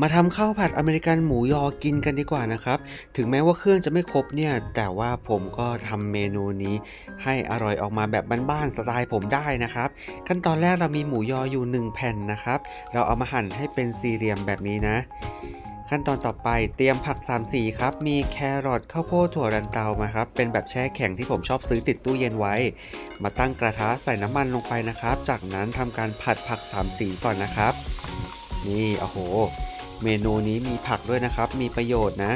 มาทำข้าวผัดอเมริกันหมูยอกินกันดีกว่านะครับ ถึงแม้ว่าเครื่องจะไม่ครบเนี่ย แต่ว่าผมก็ทำเมนูนี้ ให้อร่อยออกมาแบบบ้านๆสไตล์ผมได้นะครับ ขั้นตอนแรกเรามีหมูยออยู่ 1 แผ่นนะครับ เราเอามาหั่นให้เป็นสี่เหลี่ยมแบบนี้นะ ขั้นตอนต่อไปเตรียมผัก3ามสีครับ มีแครอทข้าวโพดถั่วลันเตามาครับ เป็นแบบแช่แข็งที่ผมชอบซื้อติดตู้เย็นไว้ มาตั้งกระทะใส่น้ำมันลงไปนะครับ จากนั้นทำการผัดผักสามสีก่อนนะครับ นี่โอ้โห เมนูนี้มีผักด้วยนะครับ มีประโยชน์นะ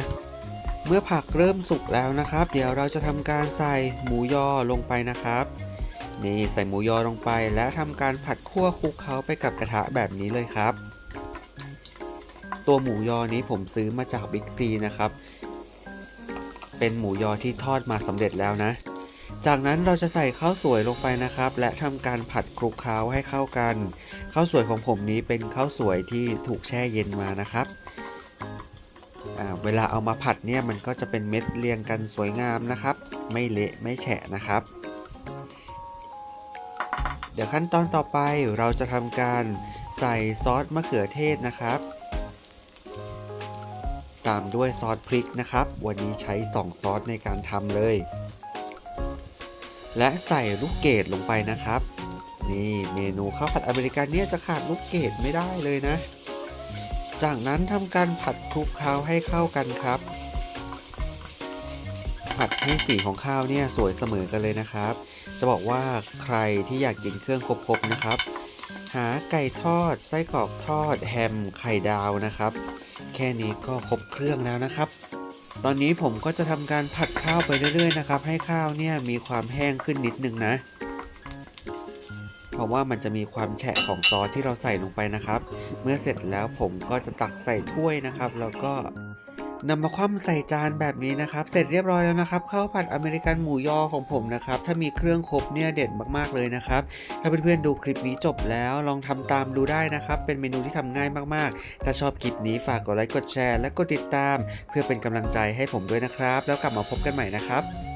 เมื่อผักเริ่มสุกแล้วนะครับ เดี๋ยวเราจะทำการใส่หมูยอลงไปนะครับ นี่ใส่หมูยอลงไปและทำการผัดคั่วคลุกเคล้าไปกับกระทะแบบนี้เลยครับ ตัวหมูยอนี้ผมซื้อมาจากบิ๊กซีนะครับ เป็นหมูยอที่ทอดมาสำเร็จแล้วนะจากนั้นเราจะใส่ข้าวสวยลงไปนะครับ และทำการผัดคลุกเคล้าให้เข้ากัน ข้าวสวยของผมนี้เป็นข้าวสวยที่ถูกแช่เย็นมานะครับเวลาเอามาผัดเนี่ยมันก็จะเป็นเม็ดเรียงกันสวยงามนะครับ ไม่เละไม่แฉะนะครับ เดี๋ยวขั้นตอนต่อไปเราจะทำการใส่ซอสมะเขือเทศนะครับ ตามด้วยซอสพริกนะครับ วันนี้ใช้ 2 ซอสในการทำเลย และใส่ลูกเกดลงไปนะครับ นี่เมนูข้าวผัดอเมริกันเนี่ยจะขาดลูกเกดไม่ได้เลยนะ จากนั้นทำการผัดคลุกเคล้าให้เข้ากันครับ ผัดให้สีของข้าวเนี่ยสวยเสมอกันเลยนะครับ จะบอกว่าใครที่อยากกินเครื่องครบๆนะครับ หาไก่ทอด ไส้กรอกทอด แฮมไข่ดาวนะครับ แค่นี้ก็ครบเครื่องแล้วนะครับตอนนี้ผมก็จะทำการผัดข้าวไปเรื่อยๆนะครับ ให้ข้าวเนี่ยมีความแห้งขึ้นนิดนึงนะ เพราะว่ามันจะมีความแฉะของซอสที่เราใส่ลงไปนะครับ เมื่อเสร็จแล้วผมก็จะตักใส่ถ้วยนะครับ แล้วก็นำมาคว่ำใส่จานแบบนี้นะครับ เสร็จเรียบร้อยแล้วนะครับข้าวผัดอเมริกันหมูยอของผมนะครับ ถ้ามีเครื่องครบเนี่ยเด็ดมากๆเลยนะครับ ถ้าเพื่อนๆดูคลิปนี้จบแล้วลองทำตามดูได้นะครับ เป็นเมนูที่ทำง่ายมากๆ ถ้าชอบคลิปนี้ฝากกดไลค์กดแชร์ และกดติดตาม เพื่อเป็นกำลังใจให้ผมด้วยนะครับ แล้วกลับมาพบกันใหม่นะครับ